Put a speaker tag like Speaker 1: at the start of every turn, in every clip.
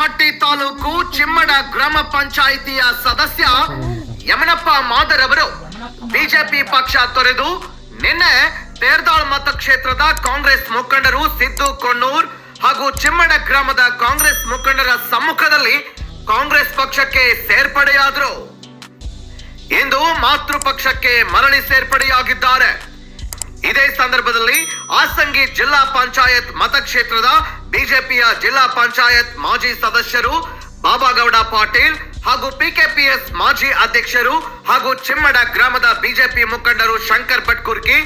Speaker 1: ಬನಹಟ್ಟಿ ತಾಲೂಕು ಚಿಮ್ಮಡ ಗ್ರಾಮ ಪಂಚಾಯಿತಿಯ ಸದಸ್ಯ ಯಮನಪ್ಪ ಮಾದರ್ ಅವರು. ಬಿಜೆಪಿ ಪಕ್ಷ ತೊರೆದು ನಿನ್ನೆ ತೇರ್ದಾಳ್ ಮತಕ್ಷೇತ್ರದ ಕಾಂಗ್ರೆಸ್ ಮುಖಂಡರು ಸಿದ್ದು ಕೊಣ್ಣೂರ್ ಹಾಗೂ ಚಿಮ್ಮಡ ಗ್ರಾಮದ ಕಾಂಗ್ರೆಸ್ ಮುಖಂಡರ ಸಮ್ಮುಖದಲ್ಲಿ ಕಾಂಗ್ರೆಸ್ ಪಕ್ಷಕ್ಕೆ ಸೇರ್ಪಡೆಯಾದರು. ಇಂದು ಮಾತೃ ಪಕ್ಷಕ್ಕೆ ಮರಳಿ ಸೇರ್ಪಡೆಯಾಗಿದ್ದಾರೆ. ಇದೇ ಸಂದರ್ಭದಲ್ಲಿ ಆಸಂಗಿ ಜಿಲ್ಲಾ ಪಂಚಾಯತ್ ಮತಕ್ಷೇತ್ರದ ಬಿಜೆಪಿಯ ಜಿಲ್ಲಾ ಪಂಚಾಯತ್ ಮಾಜಿ ಸದಸ್ಯರು ಬಾಬಾಗೌಡ ಪಾಟೀಲ್ ಹಾಗೂ ಪಿಕೆಪಿಎಸ್ ಮಾಜಿ ಅಧ್ಯಕ್ಷರು ಹಾಗೂ ಚಿಮ್ಮಡ ಗ್ರಾಮದ ಬಿಜೆಪಿ ಮುಖಂಡರು ಶಂಕರ್ ಭಟ್ಕುರ್ಕಿ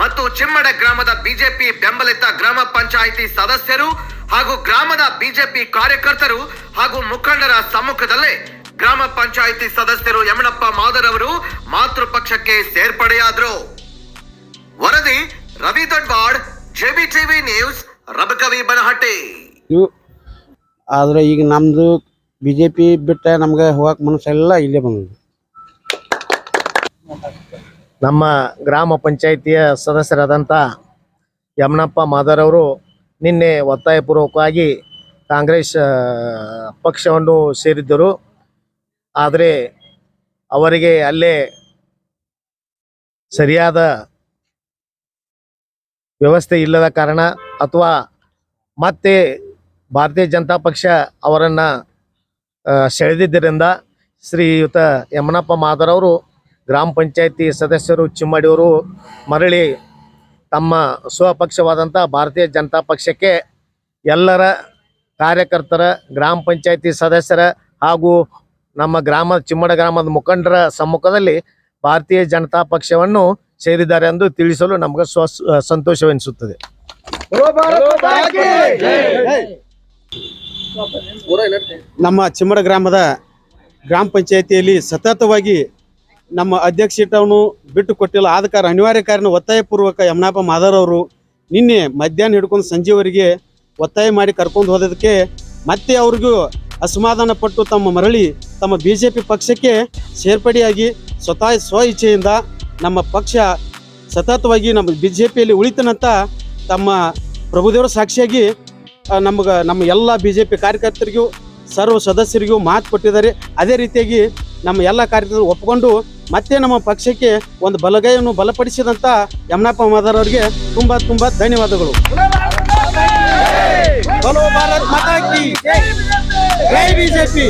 Speaker 1: ಮತ್ತು ಚಿಮ್ಮಡ ಗ್ರಾಮದ ಬಿಜೆಪಿ ಬೆಂಬಲಿತ ಗ್ರಾಮ ಪಂಚಾಯಿತಿ ಸದಸ್ಯರು ಹಾಗೂ ಗ್ರಾಮದ ಬಿಜೆಪಿ ಕಾರ್ಯಕರ್ತರು ಹಾಗೂ ಮುಖಂಡರ ಸಮ್ಮುಖದಲ್ಲೇ ಗ್ರಾಮ ಪಂಚಾಯಿತಿ ಸದಸ್ಯರು ಯಮಣಪ್ಪ ಮಾದರ್ ಅವರು ಮಾತೃ ಪಕ್ಷಕ್ಕೆ ಸೇರ್ಪಡೆಯಾದರು. ವರದಿ ರವಿ ದೊಡ್ವಾಡ್ ಜೆಬಿಟಿವಿ ನ್ಯೂಸ್ ರಬಕವಿ ಬನಹಟ್ಟಿ.
Speaker 2: ಇವು. ಆದರೆ ಈಗ ನಮ್ದು ಬಿಜೆಪಿ ಬಿಟ್ಟ ಪಿ ಬಿಟ್ಟು ನಮ್ಗೆ ಹೋಗಕ್ಕೆ ಮನಸ್ಸೆಲ್ಲ ಇಲ್ಲೇ ಬಂದದ್ದು.
Speaker 3: ನಮ್ಮ ಗ್ರಾಮ ಪಂಚಾಯಿತಿಯ ಸದಸ್ಯರಾದಂತ ಯಮನಪ್ಪ ಮಾದರ್ ಅವರು ನಿನ್ನೆ ಒತ್ತಾಯ ಪೂರ್ವಕವಾಗಿ ಕಾಂಗ್ರೆಸ್ ಪಕ್ಷವನ್ನು ಸೇರಿದ್ದರು. ಆದರೆ ಅವರಿಗೆ ಅಲ್ಲೇ ಸರಿಯಾದ ವ್ಯವಸ್ಥೆ ಇಲ್ಲದ ಕಾರಣ ಅಥವಾ ಮತ್ತೆ ಭಾರತೀಯ ಜನತಾ ಪಕ್ಷ ಅವರನ್ನು ಸೆಳೆದಿದ್ದರಿಂದ ಶ್ರೀಯುತ ಯಮನಪ್ಪ ಮಾದರವರು ಗ್ರಾಮ ಪಂಚಾಯತಿ ಸದಸ್ಯರು ಚಿಮ್ಮಡಿಯವರು ಮರಳಿ ತಮ್ಮ ಸ್ವಪಕ್ಷವಾದಂಥ ಭಾರತೀಯ ಜನತಾ ಪಕ್ಷಕ್ಕೆ ಎಲ್ಲರ ಕಾರ್ಯಕರ್ತರ, ಗ್ರಾಮ ಪಂಚಾಯತಿ ಸದಸ್ಯರ ಹಾಗೂ ನಮ್ಮ ಗ್ರಾಮದ ಚಿಮ್ಮಡ ಗ್ರಾಮದ ಮುಖಂಡರ ಸಮ್ಮುಖದಲ್ಲಿ ಭಾರತೀಯ ಜನತಾ ಪಕ್ಷವನ್ನು ಸೇರಿದ್ದಾರೆ ಎಂದು ತಿಳಿಸಲು ನಮಗೆ ಸ್ವ ಸಂತೋಷವೆನಿಸುತ್ತದೆ.
Speaker 2: ನಮ್ಮ ಚಿಮ್ಮಡ ಗ್ರಾಮದ ಗ್ರಾಮ ಪಂಚಾಯತಿಯಲ್ಲಿ ಸತತವಾಗಿ ನಮ್ಮ ಅಧ್ಯಕ್ಷ ಇಟ್ಟವನು ಬಿಟ್ಟು ಕೊಟ್ಟಿಲ್ಲ. ಆದ ಕಾರಣ ಅನಿವಾರ್ಯ ಕಾರಣ ಒತ್ತಾಯಪೂರ್ವಕ ಯಮನಾಪ ಮಾದರ್ ಅವರು ನಿನ್ನೆ ಮಧ್ಯಾಹ್ನ ಹಿಡ್ಕೊಂಡು ಸಂಜೆವರೆಗೆ ಒತ್ತಾಯ ಮಾಡಿ ಕರ್ಕೊಂಡು ಹೋದಕ್ಕೆ ಮತ್ತೆ ಅವ್ರಿಗೂ ಅಸಮಾಧಾನ ಪಟ್ಟು ತಮ್ಮ ಮರಳಿ ತಮ್ಮ ಬಿ ಪಕ್ಷಕ್ಕೆ ಸೇರ್ಪಡೆಯಾಗಿ ಸ್ವತಃ ಸ್ವ ಇಚ್ಛೆಯಿಂದ ನಮ್ಮ ಪಕ್ಷ ಸತತವಾಗಿ ನಮ್ಮ ಬಿ ಜೆ ಪಿಯಲ್ಲಿ ಉಳಿತನಂತ ತಮ್ಮ ಪ್ರಭುದೇವರ ಸಾಕ್ಷಿಯಾಗಿ ನಮಗೆ ನಮ್ಮ ಎಲ್ಲ ಬಿ ಜೆ ಪಿ ಕಾರ್ಯಕರ್ತರಿಗೂ ಸರ್ವ ಸದಸ್ಯರಿಗೂ ಮಾತು ಕೊಟ್ಟಿದ್ದಾರೆ. ಅದೇ ರೀತಿಯಾಗಿ ನಮ್ಮ ಎಲ್ಲ ಕಾರ್ಯಕರ್ತರು ಒಪ್ಪಿಕೊಂಡು ಮತ್ತೆ ನಮ್ಮ ಪಕ್ಷಕ್ಕೆ ಒಂದು ಬಲಗೈಯನ್ನು ಬಲಪಡಿಸಿದಂಥ ಯಮನಪ್ಪ ಮಾದರ್ ಅವರಿಗೆ ತುಂಬ ತುಂಬ ಧನ್ಯವಾದಗಳು. ಭಾರತ್ ಮಾತಾ ಕಿ ಜೈ ಬಿಜೆಪಿ.